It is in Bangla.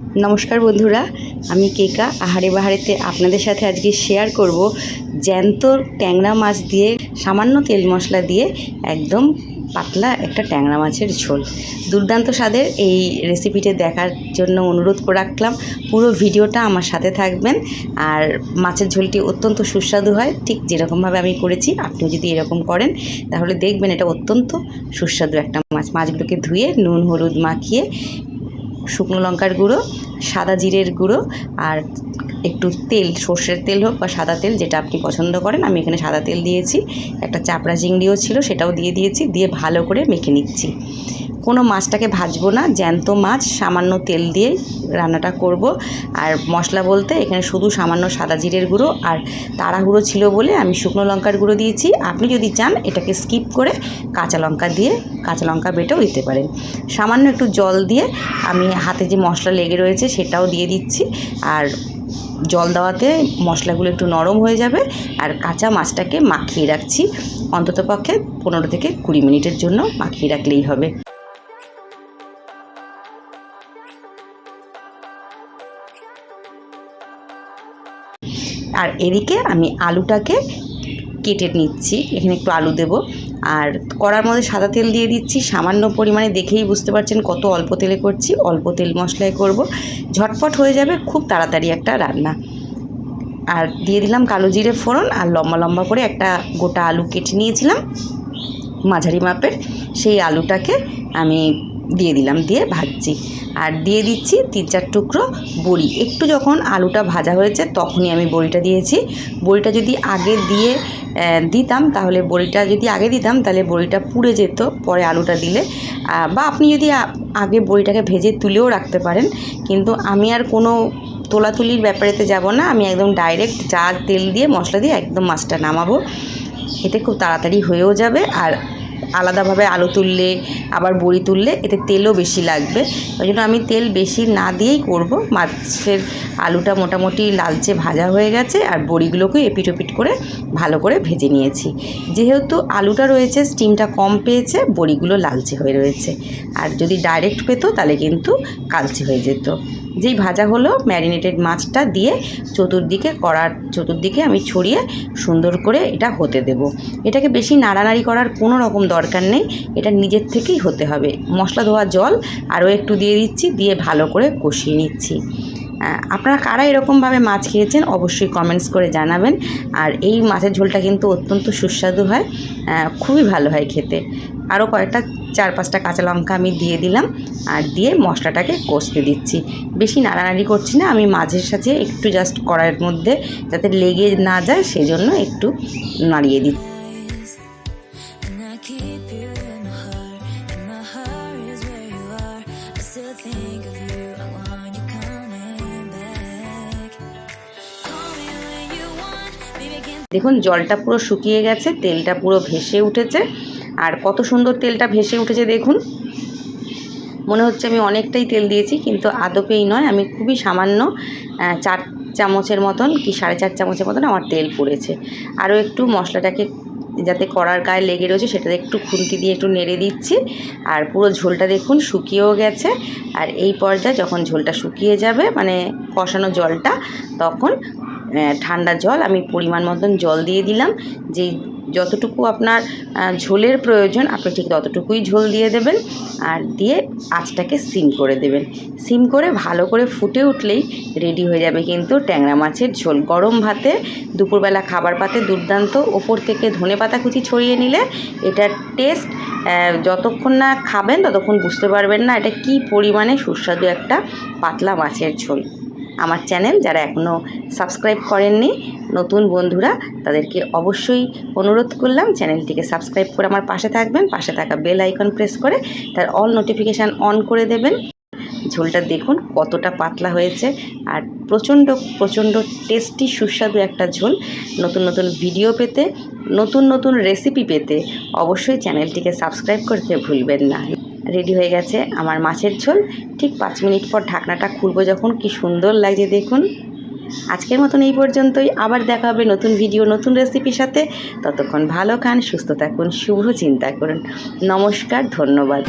নমস্কার বন্ধুরা, আমি কেকা। আহারে বাহারেতে আপনাদের সাথে আজকে শেয়ার করব জ্যান্ত ট্যাংরা মাছ দিয়ে, সামান্য তেল মশলা দিয়ে একদম পাতলা একটা ট্যাংরা মাছের ঝোল। দুর্দান্ত স্বাদের এই রেসিপিটা দেখার জন্য অনুরোধ করে রাখলাম। পুরো ভিডিওটা আমার সাথে থাকবেন। আর মাছের ঝোলটি অত্যন্ত সুস্বাদু হয়। ঠিক যেরকমভাবে আমি করেছি, আপনিও যদি এরকম করেন, তাহলে দেখবেন এটা অত্যন্ত সুস্বাদু একটা মাছ। মাছগুলোকে ধুয়ে নুন, হলুদ মাখিয়ে শুকনো লঙ্কার গুঁড়ো সাদা জিরের গুঁড়ো আর একটু তেল, সর্ষের তেল হোক বা সাদা তেল যেটা আপনি পছন্দ করেন, আমি এখানে সাদা তেল দিয়েছি। একটা চাপড়া চিংড়িও ছিল, সেটাও দিয়ে দিয়েছি, দিয়ে ভালো করে মেখে নিচ্ছি। কোনো মাছটাকে ভাজবো না, জ্যান্ত মাছ, সামান্য তেল দিয়ে রান্নাটা করব। আর মশলা বলতে এখানে শুধু সামান্য সাদা জিরের গুঁড়ো আর তাড়া গুঁড়ো ছিল বলে আমি শুকনো লঙ্কার গুঁড়ো দিয়েছি। আপনি যদি চান, এটাকে স্কিপ করে কাঁচা লঙ্কা দিয়ে কাঁচা লঙ্কা বেটেও দিতে পারেন। সামান্য একটু জল দিয়ে আমি হাতে যে মশলা লেগে রয়েছে, সেটাও দিয়ে দিচ্ছি। আর জল দেওয়াতে মশলাগুলো একটু নরম হয়ে যাবে আর কাঁচা মাছটাকে মাখিয়ে রাখছি। অন্ততপক্ষে পনেরো থেকে কুড়ি মিনিটের জন্য মাখিয়ে রাখলেই হবে। আর এদিকে আমি আলুটাকে কেটে নিচ্ছি। এখানে একটু আলু দেব। আর কড়ার মধ্যে সাদা তেল দিয়ে দিচ্ছি। সামান্য পরিমাণে দেখেই বুঝতে পারছেন কত অল্প তেলে করছি। অল্প তেল মশলায় করব। ঝটপট হয়ে যাবে খুব তাড়াতাড়ি একটা রান্না। আর দিয়ে দিলাম কালো জিরে ফোড়ন আর লম্বা লম্বা করে একটা গোটা আলু কেটে নিয়েছিলাম মাঝারি মাপের। সেই আলুটাকে আমি দিয়ে দিলাম, দিয়ে ভাজছি। আর দিয়ে দিচ্ছি তিন চার টুকরো বড়ি। একটু যখন আলুটা ভাজা হয়েছে তখনই আমি বড়িটা দিয়েছি। বড়িটা যদি আগে দিয়ে দিতাম, তাহলে বড়িটা যদি আগে দিতাম, তাহলে বড়িটা পুড়ে যেত, পরে আলুটা দিলে। বা আপনি যদি আগে বড়িটাকে ভেজে তুলেও রাখতে পারেন, কিন্তু আমি আর কোনো তোলাতুলির ব্যাপারেতে যাব না, আমি একদম ডাইরেক্ট চা তেল দিয়ে, মশলা দিয়ে একদম মাছটা নামাবো। এতে খুব তাড়াতাড়ি হয়েও যাবে, আর আলাদাভাবে আলু তুললে, আবার বড়ি তুললে এতে তেলও বেশি লাগবে। ওই জন্য আমি তেল বেশি না দিয়েই করব। মাছের আলুটা মোটামুটি লালচে ভাজা হয়ে গেছে আর বড়িগুলোকে এপিট ওপিট করে ভালো করে ভেজে নিয়েছি। যেহেতু আলুটা রয়েছে স্টিমটা কম পেয়েছে, বড়িগুলো লালচে হয়ে রয়েছে। আর যদি ডাইরেক্ট পেতো তাহলে কিন্তু কালচে হয়ে যেত। যেই ভাজা হলো ম্যারিনেটেড মাছটা দিয়ে চতুর্দিকে করার, চতুর্দিকে আমি ছড়িয়ে সুন্দর করে এটা হতে দেব। এটাকে বেশি নাড়ানাড়ি করার কোনো রকম দরকার নেই, এটা নিজের থেকেই হতে হবে। মশলা ধোয়া জল, আরও একটু দিয়ে দিচ্ছি, দিয়ে ভালো করে কষিয়ে নিচ্ছি। আপনারা কারা এরকমভাবে মাছ খেয়েছেন অবশ্যই কমেন্টস করে জানাবেন। আর এই মাছের ঝোলটা কিন্তু অত্যন্ত সুস্বাদু হয় খুবই ভালো হয় খেতে। আরও কয়েকটা, চার পাঁচটা কাঁচা লঙ্কা আমি দিয়ে দিলাম, আর দিয়ে মশলাটাকে কষতে দিচ্ছি। বেশি নাড়ানাড়ি করছি না, আমি মাঝের সাথে একটু জাস্ট কড়াইয়ের মধ্যে যাতে লেগে না যায়, সেজন্য একটু নাড়িয়ে দিচ্ছি। দেখুন, জলটা পুরো শুকিয়ে গেছে, তেলটা পুরো ভেসে উঠেছে, আর কত সুন্দর তেলটা ভেসে উঠেছে, দেখুন। মনে হচ্ছে আমি অনেকটাই তেল দিয়েছি, কিন্তু আদপেই নয়, আমি খুবই সামান্য চার চামচের মতন কি সাড়ে চার চামচের মতন আমার তেল পড়েছে। আরও একটু মশলাটাকে যাতে কড়ার গায়ে লেগে রয়েছে সেটা একটু খুন্তি দিয়ে একটু নেড়ে দিচ্ছি। আর পুরো ঝোলটা দেখুন শুকিয়েও গেছে। আর এই পর্যায়ে যখন ঝোলটা শুকিয়ে যাবে মানে কষানো জলটা, তখন ঠান্ডা জল, আমি পরিমাণ মতন জল দিয়ে দিলাম। যে যতটুকু আপনার ঝোলের প্রয়োজন, আপনি ঠিক ততটুকুই ঝোল দিয়ে দেবেন আর দিয়ে আঁচটাকে সিম করে দেবেন। সিম করে ভালো করে ফুটে উঠলেই রেডি হয়ে যাবে কিন্তু ট্যাংরা মাছের ঝোল। গরম ভাতে, দুপুরবেলা খাবার পাতে দুর্দান্ত। ওপর থেকে ধনে পাতা কুচি ছড়িয়ে নিলে এটার টেস্ট যতক্ষণ না খাবেন ততক্ষণ বুঝতে পারবেন না এটা কি পরিমাণে সুস্বাদু একটা পাতলা মাছের ঝোল। আমার চ্যানেল। যারা এখনও সাবস্ক্রাইব করেননি, নতুন বন্ধুরা, তাদেরকে অবশ্যই অনুরোধ করলাম চ্যানেলটিকে সাবস্ক্রাইব করে আমার পাশে থাকবেন, পাশে থাকা বেল আইকন প্রেস করে তার অল নোটিফিকেশান অন করে দেবেন। ঝোলটা দেখুন কতটা পাতলা হয়েছে আর প্রচণ্ড প্রচণ্ড টেস্টি, সুস্বাদু একটা ঝোল। নতুন নতুন ভিডিও পেতে, নতুন নতুন রেসিপি পেতে অবশ্যই চ্যানেলটিকে সাবস্ক্রাইব করতে ভুলবেন না। রেডি হয়ে গেছে আমার মাছের ঝোল। ঠিক পাঁচ মিনিট পর ঢাকনাটা খুলবো যখন। কি সুন্দর লাগছে দেখুন। আজকের মতন এই পর্যন্তই। আবার দেখা হবে নতুন ভিডিও নতুন রেসিপির সাথে। ততক্ষণ ভালো খান, সুস্থ থাকুন শুভ চিন্তা করুন। নমস্কার, ধন্যবাদ।